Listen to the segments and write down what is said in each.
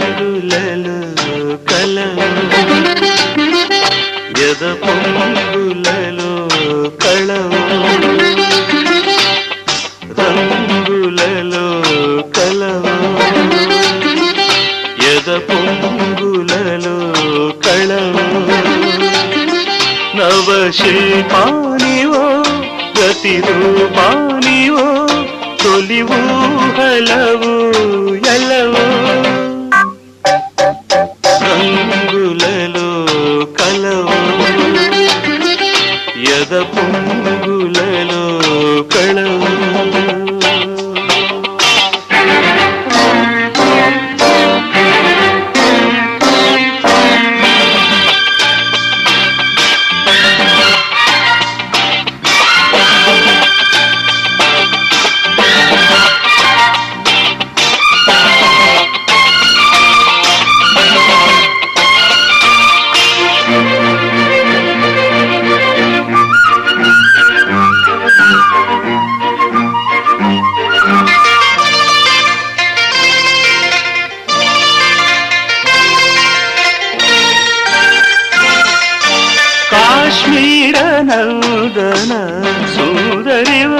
రంగులలో కలవు ఎద పొంగులలో తవ నవశిల్పానివో ప్రతిరూపానివో తొలి ఊహలవు ఎలవు రంగులలో కలవు ఎద ಕಾಶ್ಮೀರ ನೌದನ ಸುಂದರಿವ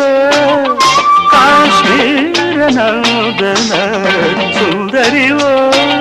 ಕಾಶ್ಮೀರ ನೌದನ